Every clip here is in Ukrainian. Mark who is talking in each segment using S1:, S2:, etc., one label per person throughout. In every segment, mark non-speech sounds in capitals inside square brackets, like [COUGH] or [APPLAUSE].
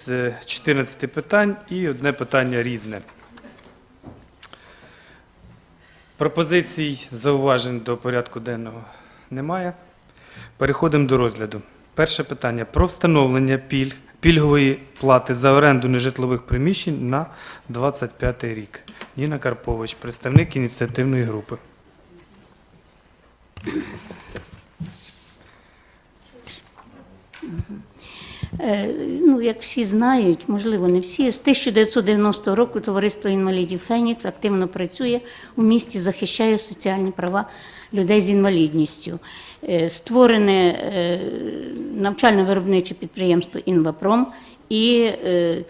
S1: з 14 питань і одне питання різне. Пропозицій зауважень до порядку денного немає. Переходимо до розгляду. Перше питання про встановлення пільг, пільгової плати за оренду нежитлових приміщень на 25 рік. Ніна Карпович, представник ініціативної групи.
S2: Ну, як всі знають, можливо, не всі, з 1990 року товариство інвалідів Фенікс активно працює у місті, захищає соціальні права людей з інвалідністю. Е, Створене е, навчально-виробниче підприємство Інвапром і е,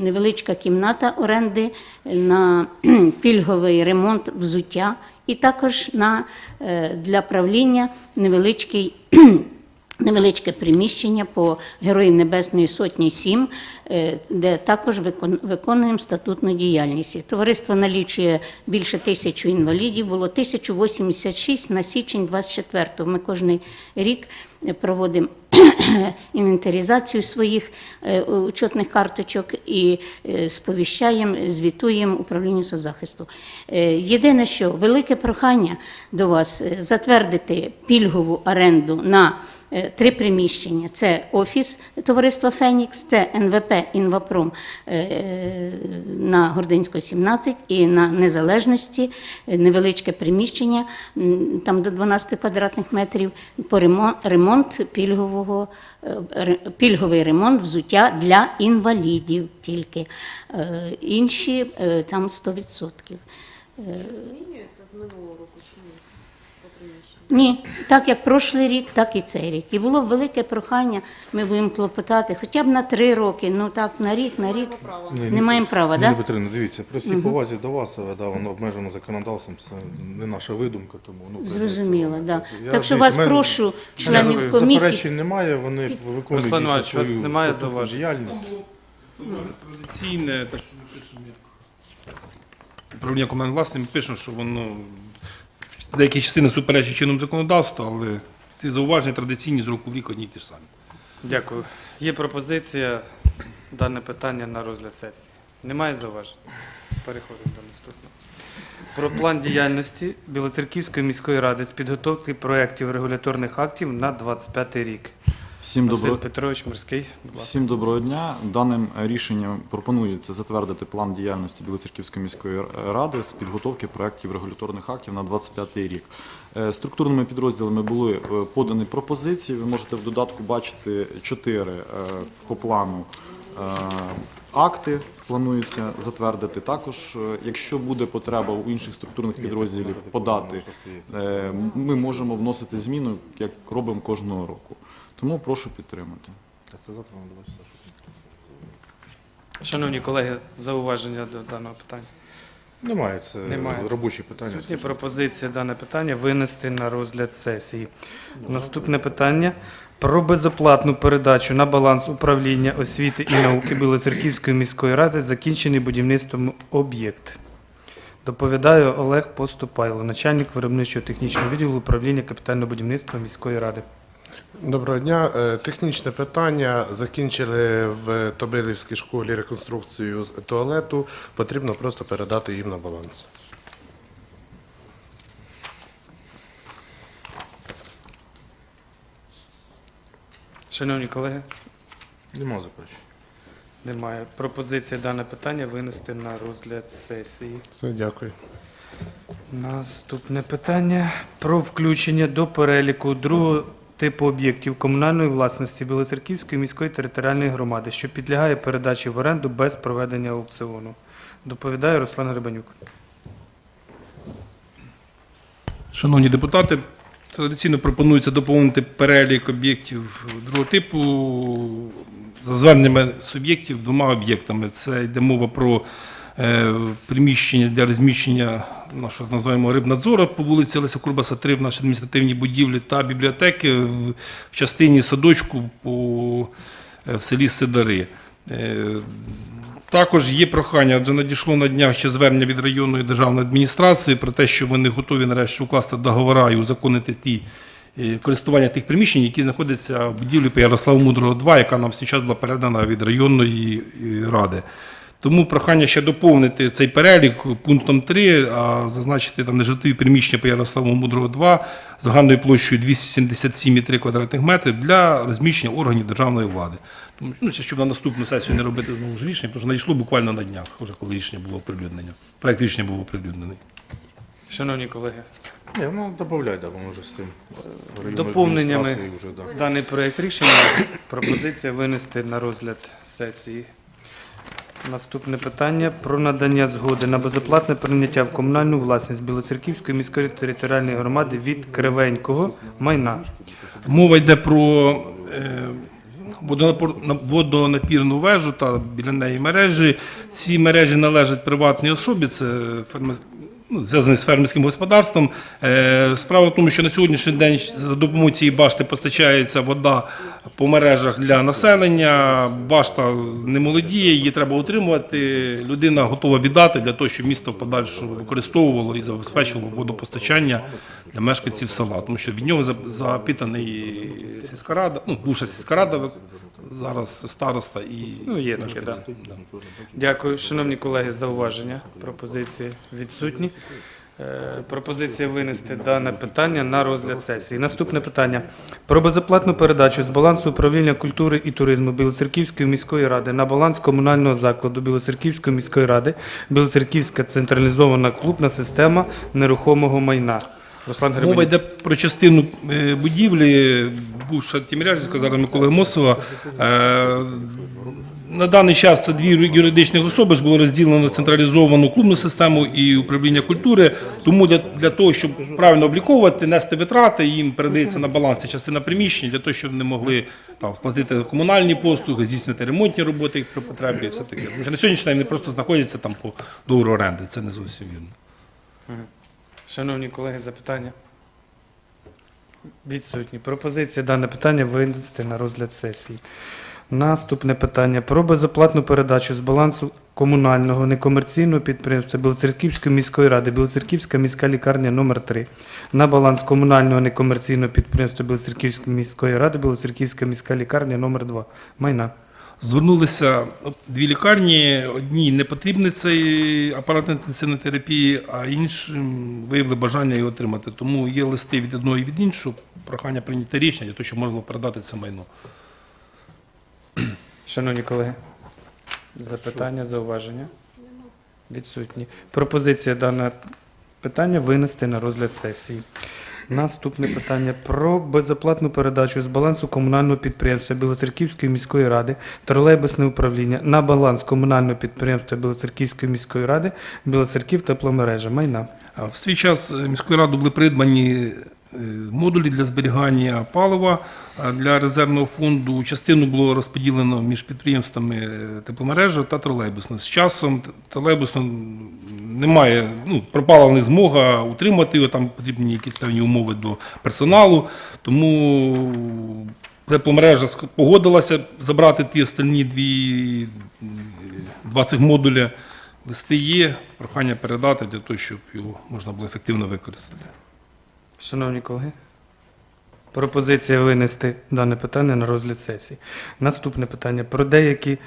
S2: невеличка кімната оренди на [CLEARS THROAT] пільговий ремонт взуття, і також на, е, для правління невеличкий [CLEARS THROAT] невеличке приміщення по Героїв Небесної Сотні 7, е, де також викон- виконуємо статутну діяльність. Товариство налічує більше тисячу інвалідів, було 1086 на січень 24-го. Ми кожен рік е, проводимо [CLEARS THROAT] інвентаризацію своїх е, учетних карточок і е, сповіщаємо, звітуємо управлінню соцзахисту. Е, Єдине, що велике прохання до вас затвердити пільгову оренду на три приміщення: це офіс товариства Фенікс, це НВП Інвапром на Гординського 17 і на Незалежності невеличке приміщення, там до 12 квадратних метрів, по ремон- ремонт пільгового е, пільговий ремонт взуття для інвалідів тільки. Е, Інші е, там 100%.
S3: Змінюється з минулого року чи ні? По приміщенню?
S2: Ні, так як прошлий рік, так і цей рік. І було велике прохання, ми будемо клопотати хоча б на три роки, ну так, на рік, на рік.
S4: Ні,
S2: Не маємо права,
S4: Ніна
S2: так?
S4: Петрівна, дивіться, при всій повазі до вас, але да, воно обмежено законодавством, це не наша видумка, тому ну.
S2: Зрозуміло, да.
S4: Я,
S2: Так що
S4: дивіться,
S2: вас
S4: в мене-
S2: прошу, членів комісії.
S4: Заперечень немає, вони виконують
S1: Руслан
S4: дійсно
S1: Іванович, у вас
S4: свою
S1: немає
S4: статутну
S1: зауважень?
S4: діяльність.
S5: Традиційне, те, що ми пишемо як управління комунальної власності, ми пишемо, що воно деякі частини суперечить чинному законодавству, але ці зауваження традиційні з року в рік одні й ті ж самі.
S1: Дякую. Є пропозиція дане питання на розгляд сесії. Немає зауважень? Переходимо до наступного. Про план діяльності Білоцерківської міської ради з підготовки проєктів регуляторних актів на 25 рік.
S6: Всім
S1: Василь
S6: добро...
S1: Петрович Морський, будь ласка.
S6: Всім доброго дня. Даним рішенням пропонується затвердити план діяльності Білоцерківської міської ради з підготовки проєктів регуляторних актів на 25 рік. Е, Структурними підрозділами були е, подані пропозиції. Ви можете в додатку бачити чотири е, по плану акти. Планується затвердити. Також, е, якщо буде потреба у інших структурних підрозділів подати, е, ми можемо вносити зміну, як робимо кожного року. Тому прошу підтримати.
S4: Це завтра
S1: Шановні колеги, зауваження до даного питання.
S4: Немає, це
S1: Немає.
S4: робочі питання.
S1: Сутні пропозиція дане питання винести на розгляд сесії. Наступне питання про безоплатну передачу на баланс управління освіти і науки Білоцерківської міської ради закінчений будівництвом об'єкт. Доповідає Олег Поступайло, начальник виробничого технічного відділу управління капітального будівництва міської ради.
S7: Доброго дня. Е, Технічне питання. Закінчили в Тобилівській школі реконструкцію туалету. Потрібно просто передати їм на баланс.
S1: Шановні колеги,
S4: Нема заперечень.
S1: немає. Пропозиція дане питання винести на розгляд сесії.
S7: Все, дякую.
S1: Наступне питання про включення до переліку другого типу об'єктів комунальної власності Білоцерківської міської територіальної громади, що підлягає передачі в оренду без проведення аукціону. Доповідає Руслан Гребанюк.
S5: Шановні депутати, традиційно пропонується доповнити перелік об'єктів другого типу за зверненнями суб'єктів двома об'єктами. Це йде мова про приміщення для розміщення нашого називаємо рибнадзору по вулиці Леся Курбаса 3 в нашій адміністративній будівлі та бібліотеки в, частині садочку по, е, в селі Сидари. Е, також є прохання, адже надійшло на днях ще звернення від районної державної адміністрації про те, що вони готові нарешті укласти договори і узаконити ті е, користування тих приміщень, які знаходяться в будівлі по Ярославу Мудрого 2, яка нам зараз була передана від районної е, ради. Тому прохання ще доповнити цей перелік пунктом 3, а зазначити там нежитлові приміщення по Ярославу Мудрого 2 загальною площею 277,3 квадратних метрів для розміщення органів державної влади. Тому, ну, щоб на наступну сесію не робити знову ж рішення, тому що надійшло буквально на днях, вже коли рішення було оприлюднення. Проект рішення був оприлюднений.
S1: Шановні колеги,
S4: Ні, ну додай, да, може з тим. е, районною
S1: доповненнями.
S4: Вже, да.
S1: даний проект рішення пропозиція винести на розгляд сесії. Наступне питання про надання згоди на безоплатне прийняття в комунальну власність Білоцерківської міської територіальної громади від Кривенького майна.
S5: Мова йде про е, водонапірну вежу та біля неї мережі. Ці мережі належать приватній особі, це фермер- ну, зв'язаний з фермерським господарством. Е, Справа в тому, що на сьогоднішній день за допомогою цієї башти постачається вода по мережах для населення. Башта не молодіє, її треба утримувати. Людина готова віддати для того, щоб місто в подальшому використовувало і забезпечувало водопостачання для мешканців села. Тому що від нього за- запитаний сільська рада, ну, бувша сільська рада, зараз староста і
S1: Ну, є таке, да. Дякую, шановні колеги, зауваження. Пропозиції відсутні. Е, Пропозиція винести дане питання на розгляд сесії. Наступне питання про безоплатну передачу з балансу управління культури і туризму Білоцерківської міської ради на баланс комунального закладу Білоцерківської міської ради Білоцерківська централізована клубна система нерухомого майна. Руслан
S5: Мова йде про частину е, будівлі, бувша Тімірязівська, зараз Миколи Мосова. Е, На даний час це дві юридичних особи було розділено на централізовану клубну систему і управління культури. Тому для, для того, щоб правильно обліковувати, нести витрати, їм передається на баланс частина приміщень, для того, щоб вони могли там, сплатити комунальні послуги, здійснити ремонтні роботи їх при потребі і все таке. Тому що на сьогоднішній день вони просто знаходяться там по договору оренди. Це не зовсім вірно.
S1: Шановні колеги, запитання? Відсутні. Пропозиція дане питання винести на розгляд сесії. Наступне питання про безоплатну передачу з балансу комунального некомерційного підприємства Білоцерківської міської ради Білоцерківська міська лікарня номер 3 на баланс комунального некомерційного підприємства Білоцерківської міської ради Білоцерківська міська лікарня номер 2 Майна.
S5: Звернулися дві лікарні. Одній не потрібний цей апарат інтенсивної терапії, а іншим виявили бажання його отримати. Тому є листи від одного і від іншого. Прохання прийняти рішення для того, щоб можна передати це майно.
S1: Шановні колеги, запитання, зауваження? Відсутні. Пропозиція дане питання винести на розгляд сесії. Наступне питання про безоплатну передачу з балансу комунального підприємства Білоцерківської міської ради тролейбусне управління на баланс комунального підприємства Білоцерківської міської ради Білоцерків тепломережа. Майна.
S5: В свій час е, міською радою були придбані е, модулі для зберігання палива для резервного фонду. Частину було розподілено між підприємствами е, тепломережа та тролейбусна. З часом тролейбусно немає, ну, пропала в них змога утримати його, там потрібні якісь певні умови до персоналу. Тому тепломережа погодилася забрати ті останні дві, два цих модуля. Листи є, прохання передати для того, щоб його можна було ефективно використати.
S1: Шановні колеги, пропозиція винести дане питання на розгляд сесії. Наступне питання про деякі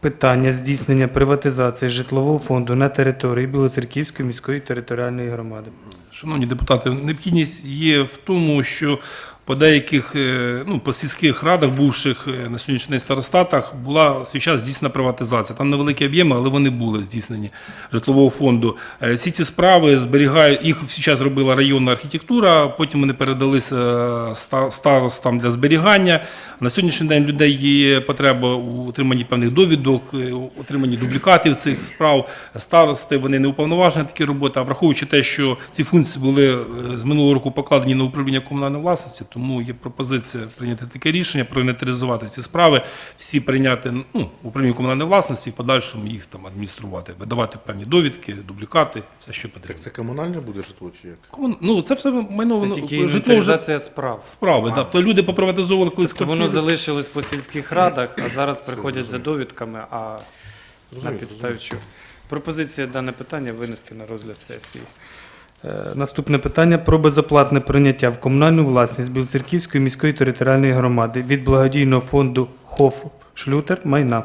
S1: питання здійснення приватизації житлового фонду на території Білоцерківської міської територіальної громади.
S5: Шановні депутати, необхідність є в тому, що по деяких е, ну, по сільських радах, бувших е, на сьогоднішній день старостатах, була свій час здійснена приватизація. Там невеликі об'єми, але вони були здійснені житлового фонду. Е, Всі ці справи зберігають, їх в час робила районна архітектура, потім вони передалися старостам для зберігання. На сьогоднішній день людей є потреба у отриманні певних довідок, е, отриманні дублікатів цих справ. Старости вони не уповноважені такі роботи, а враховуючи те, що ці функції були е, з минулого року покладені на управління комунальної власності, тому є пропозиція прийняти таке рішення, проінвентаризувати ці справи, всі прийняти ну, управління комунальної власності і в подальшому їх там адмініструвати, видавати певні довідки, дублікати, все, що
S4: Так
S5: потрібно.
S4: це комунальне буде житло чи як?
S5: Комун- Ну, це все майно
S1: Це тільки
S5: житло вже
S1: справ.
S5: справи. Да. То люди поприватизовували колись
S1: То воно залишилось по сільських радах, а зараз приходять за довідками, а на підставі чого. Пропозиція дане питання винести на розгляд сесії. Е, Наступне питання про безоплатне прийняття в комунальну власність Білоцерківської міської територіальної громади від благодійного фонду ХОФ Шлютер майна.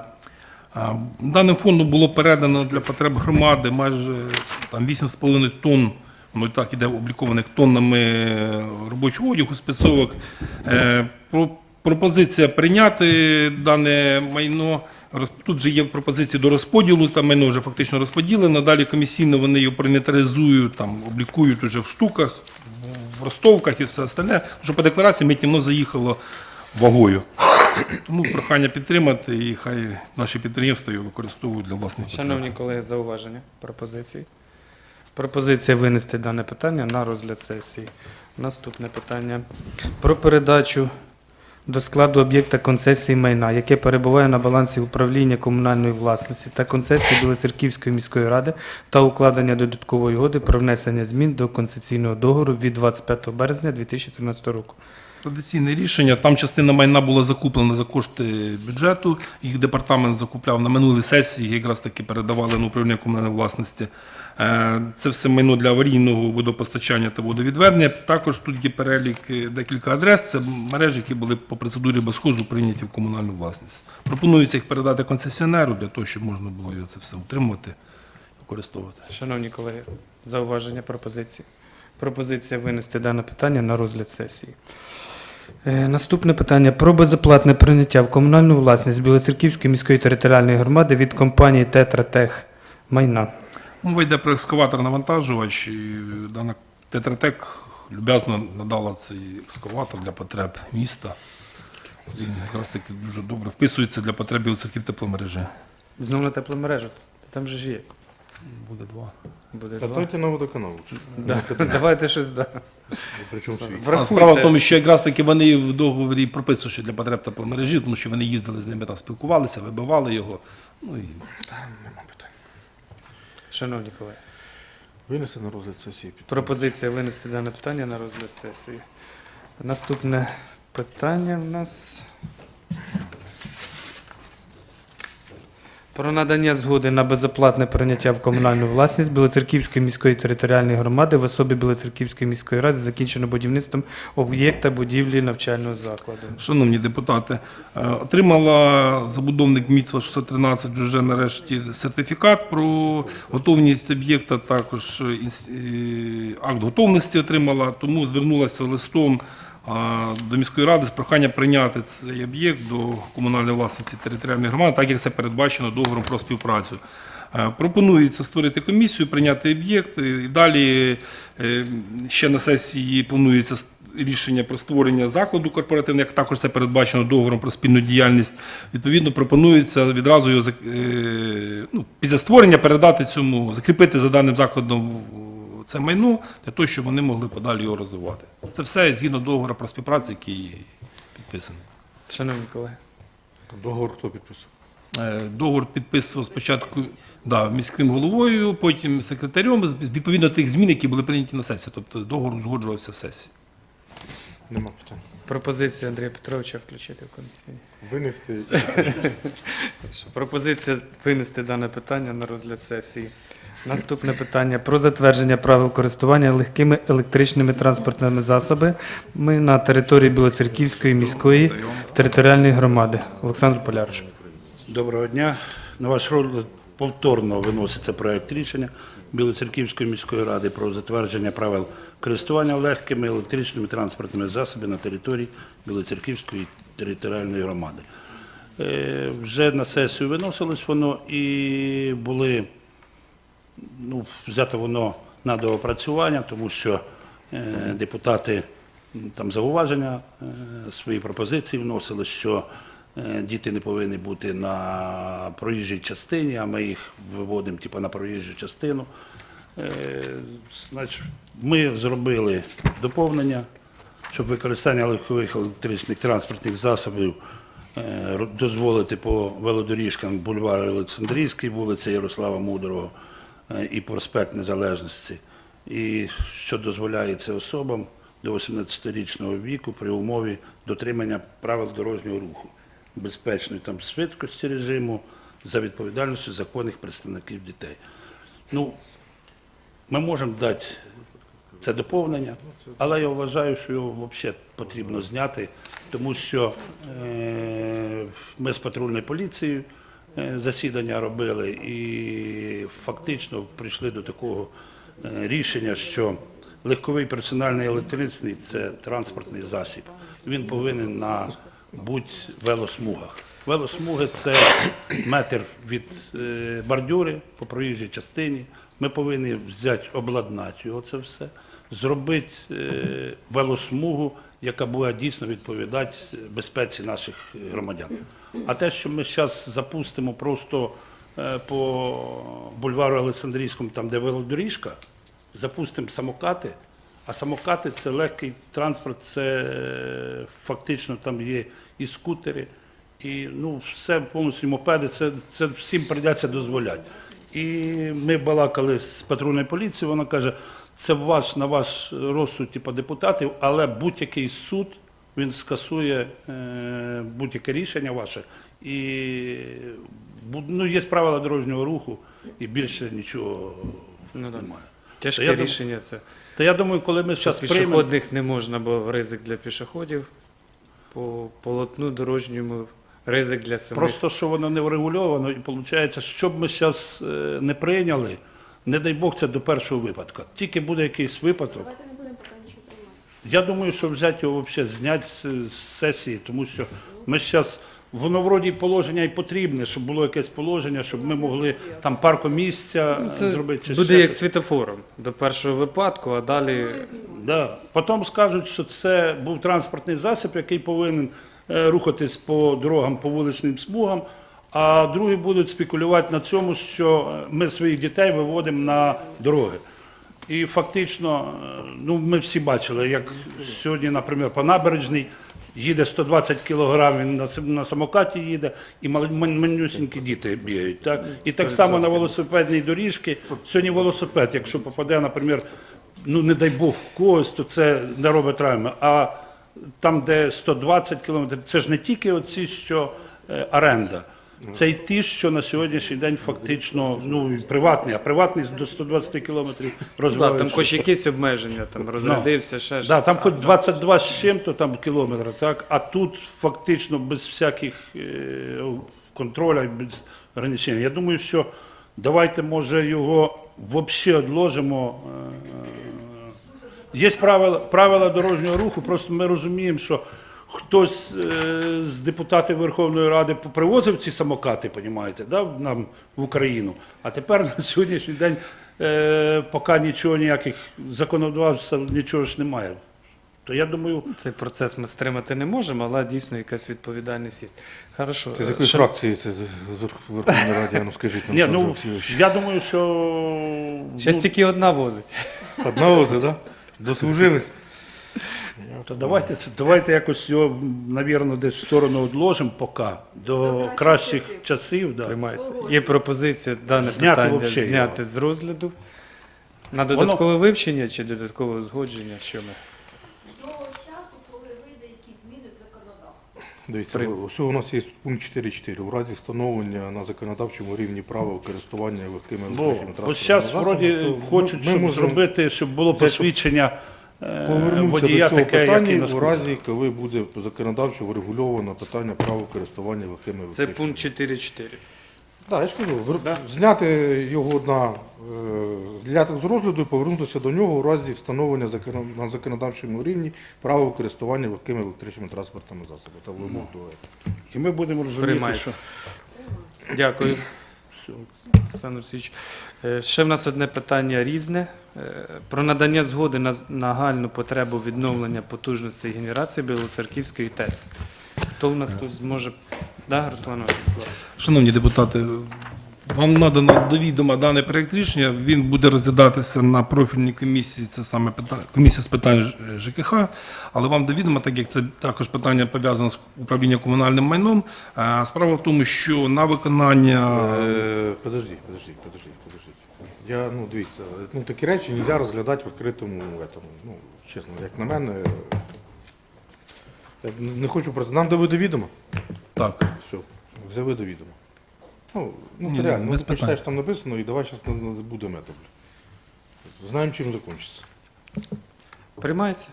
S5: Даним фондом було передано для потреб громади майже 8,5 тонн, і так іде облікованих тоннами е, робочого одягу, спецовок. Е, Пропозиція прийняти дане майно. Тут вже є пропозиції до розподілу, там майно вже фактично розподілено. Далі комісійно вони його принетаризують, там, облікують уже в штуках, в ростовках і все остальне. Що по декларації митні воно заїхало вагою. Тому прохання підтримати і хай наші підприємства його використовують для власних потреб.
S1: Шановні колеги, зауваження, пропозиції. Пропозиція винести дане питання на розгляд сесії. Наступне питання про передачу до складу об'єкта концесії майна, яке перебуває на балансі управління комунальної власності та концесії Білоцерківської міської ради та укладення додаткової угоди про внесення змін до концесійного договору від 25 березня 2013 року.
S5: Традиційне рішення. Там частина майна була закуплена за кошти бюджету. Їх департамент закупляв на минулій сесії, якраз таки передавали на управління комунальної власності. Е, Це все майно для аварійного водопостачання та водовідведення. Також тут є перелік е, декілька адрес. Це мережі, які були по процедурі безхозу прийняті в комунальну власність. Пропонується їх передати концесіонеру для того, щоб можна було це все утримувати використовувати.
S1: Шановні колеги, зауваження, пропозиції. Пропозиція винести дане питання на розгляд сесії. Е, Наступне питання про безоплатне прийняття в комунальну власність Білоцерківської міської територіальної громади від компанії Тетратех майна.
S5: Мова йде про екскаватор навантажувач. І дана Тетратек люб'язно надала цей екскаватор для потреб міста. Він якраз таки дуже добре вписується для потреб Білоцерків тепломережі.
S1: Знову на тепломережу. Там же ж є.
S5: Буде два.
S1: Буде два.
S4: Катайте на водоканал.
S1: Да. Давайте щось да.
S4: Причому свій.
S5: А
S1: Врахуйте.
S5: справа в тому, що якраз таки вони в договорі прописують, що для потреб тепломережі, тому що вони їздили з ними там, спілкувалися, вибивали його. Ну і
S1: Шановні колеги,
S4: Винесе на розгляд сесії. Питання.
S1: пропозиція винести дане питання на розгляд сесії. Наступне питання в нас. Про надання згоди на безоплатне прийняття в комунальну власність Білоцерківської міської територіальної громади в особі Білоцерківської міської ради закінчено будівництвом об'єкта будівлі навчального закладу.
S5: Шановні депутати, е, отримала забудовник міста 613 вже нарешті сертифікат про готовність об'єкта, також е, е, акт готовності отримала, тому звернулася листом до міської ради з проханням прийняти цей об'єкт до комунальної власності територіальної громади, так як це передбачено договором про співпрацю. Пропонується створити комісію, прийняти об'єкт. І далі е, ще на сесії планується рішення про створення закладу корпоративного, як також це передбачено договором про спільну діяльність. Відповідно, пропонується відразу його е, ну, після створення передати цьому, закріпити за даним закладом це майно для того, щоб вони могли подалі його розвивати. Це все згідно договору про співпрацю, який підписаний.
S1: Шановні колеги,
S4: Договор хто підписав?
S5: Е, Договор підписував спочатку да, міським головою, потім секретарем, з- відповідно тих змін, які були прийняті на сесії. Тобто договор узгоджувався сесії.
S4: Нема питань.
S1: пропозиція Андрія Петровича включити в комісію.
S4: Винести.
S1: Пропозиція винести дане питання на розгляд сесії. Наступне питання про затвердження правил користування легкими електричними транспортними засобами на території Білоцерківської міської територіальної громади. Олександр Поляруш.
S8: Доброго дня. На ваш розгляд повторно виноситься проект рішення Білоцерківської міської ради про затвердження правил користування легкими електричними транспортними засобами на території Білоцерківської територіальної громади. Е, Вже на сесію виносилось воно і були ну, взято воно на доопрацювання, тому що е, депутати там зауваження, е, свої пропозиції вносили, що е, діти не повинні бути на проїжджій частині, а ми їх виводимо типу, на проїжджу частину. Значить, ми зробили доповнення, щоб використання легкових електричних транспортних засобів дозволити по велодоріжкам бульвару Олександрійський, вулиця Ярослава Мудрого і проспект Незалежності. І що дозволяється особам до 18-річного віку при умові дотримання правил дорожнього руху, безпечної там швидкості режиму за відповідальністю законних представників дітей. Ну, ми можемо дати це доповнення, але я вважаю, що його взагалі потрібно зняти, тому що е, ми з патрульною поліцією е, засідання робили і фактично прийшли до такого е, рішення, що легковий персональний електричний це транспортний засіб. Він повинен на бути велосмугах. Велосмуги це метр від е, бордюри по проїжджій частині. Ми повинні взяти, обладнати його це все, зробити е, велосмугу, яка буде дійсно відповідати безпеці наших громадян. А те, що ми зараз запустимо просто е, по бульвару Олександрійському, там де велодоріжка, запустимо самокати, а самокати це легкий транспорт, це е, фактично там є і скутери, і ну, все повністю мопеди, це, це всім прийдеться дозволяти. І ми балакали з патрульною поліцією, вона каже, це ваш на ваш розсуд, типу, депутатів, але будь-який суд він скасує е, будь-яке рішення ваше. І ну, є правила дорожнього руху, і більше нічого
S1: Ну, да.
S8: немає.
S1: Тяжке
S8: Я
S1: рішення це.
S8: Та я думаю, коли ми зараз приймемо.
S1: Пішохідних не можна, бо ризик для пішоходів. По полотну дорожньому ризик для самих.
S8: Просто що воно не врегульовано, і виходить, що б ми зараз не прийняли, не дай Бог, це до першого випадку. Тільки буде якийсь випадок.
S3: Давайте не будемо поки нічого приймати.
S8: Я думаю, що взяти його взагалі зняти з сесії, тому що ми зараз. Воно вроді положення і потрібне, щоб було якесь положення, щоб ми могли там паркомісця
S1: Ну, Це
S8: зробити. Чи
S1: буде
S8: ще
S1: як світофором до першого випадку, а далі
S8: Да. Потім скажуть, що це був транспортний засіб, який повинен е, рухатись по дорогам, по вуличним смугам, а другі будуть спекулювати на цьому, що е, ми своїх дітей виводимо на дороги. І фактично, е, ну, ми всі бачили, як сьогодні, наприклад, по набережній їде 120 кілограм, він на, на самокаті їде, і манюсінькі діти бігають. Так? І так само на велосипедній доріжці. Сьогодні велосипед, якщо попаде, наприклад, ну не дай Бог в когось, то це не робить травми. А там, де 120 кілометрів, це ж не тільки оці, що е, оренда. Це й ті, що на сьогоднішній день фактично ну, приватний, а приватний до 120 кілометрів
S1: ну, да,
S8: розвивають.
S1: там хоч якісь обмеження, там розрядився, ще щось.
S8: Да, там хоч 22 з чим-то там кілометра, так? а тут фактично без всяких е, контролю, без ограничень. Я думаю, що давайте, може, його взагалі відложимо. Е, Є правила, правила дорожнього руху, просто ми розуміємо, що хтось е, з депутатів Верховної Ради привозив ці самокати, понімаєте, да, нам в Україну. А тепер на сьогоднішній день е, поки нічого, ніяких законодавств, нічого ж немає. То я думаю,
S1: Цей процес ми стримати не можемо, але дійсно якась відповідальність є. Хорошо.
S4: Це з
S1: е,
S4: якої
S1: ще-
S4: фракції це з з Верховної Ради? Ну скажіть нам,
S8: ні,
S4: Олександр
S8: ну,
S4: Олексійович.
S8: я думаю, що
S1: Щас
S8: ну,
S1: тільки одна возить.
S4: Одна вози, так? Дослужились?
S8: То давайте, давайте якось його, навірно, десь в сторону відложимо поки, до кращих часів. Да.
S1: Приймається. Є пропозиція дане
S8: Зняти
S1: питання
S8: вообще
S1: зняти
S8: його.
S1: з розгляду. На додаткове вивчення чи додаткове узгодження, що ми?
S9: до часу, коли вийде якісь зміни в законодавство.
S4: Дивіться, ось у нас є пункт 4.4. У разі встановлення на законодавчому рівні правил користування легкими
S8: Бо,
S4: електричними
S8: бо
S4: транспортними
S8: зараз
S4: засобами,
S8: вроді хочуть,
S4: ми
S8: щоб
S4: можемо
S8: зробити, щоб було посвідчення е,
S4: Повернутися до цього
S8: таке,
S4: питання у разі, коли буде законодавчо врегульовано питання правил користування легкими
S1: Це
S4: електричними.
S1: пункт 4.4.
S4: Так, я ж кажу, зняти його на, е, зняти з розгляду і повернутися до нього у разі встановлення на законодавчому рівні правил користування легкими електричними транспортними засобами та вимог до этого.
S8: І ми будемо розуміти,
S1: Приймається.
S8: що
S1: Дякую. Олександр Олексійович. Е, Ще в нас одне питання різне. Е, Про надання згоди на нагальну потребу відновлення потужності генерації Білоцерківської ТЕС. Хто в нас тут зможе? Да, Руслан
S5: Шановні депутати, вам надано до відома даний проєкт рішення. Він буде розглядатися на профільній комісії. Це саме питання комісія з питань ЖКХ. Але вам до відома, так як це також питання пов'язане з управлінням комунальним майном. Справа в тому, що на виконання
S4: Е, Подожди, подожди, подожди, подожди. Я, ну, дивіться, ну, такі речі не можна розглядати в відкритому, етому, ну, чесно, як на мене, я не хочу проти. Нам доведе відомо.
S5: так.
S4: Все, взяли до відома. Ну, ну
S5: Ні,
S4: реально, ну, почитаєш, там написано, і давай зараз будемо це. Знаємо, чим закінчиться.
S1: Приймається?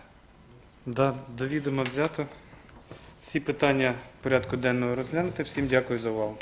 S1: Да, до відома взято. Всі питання порядку денного розглянути. Всім дякую за увагу.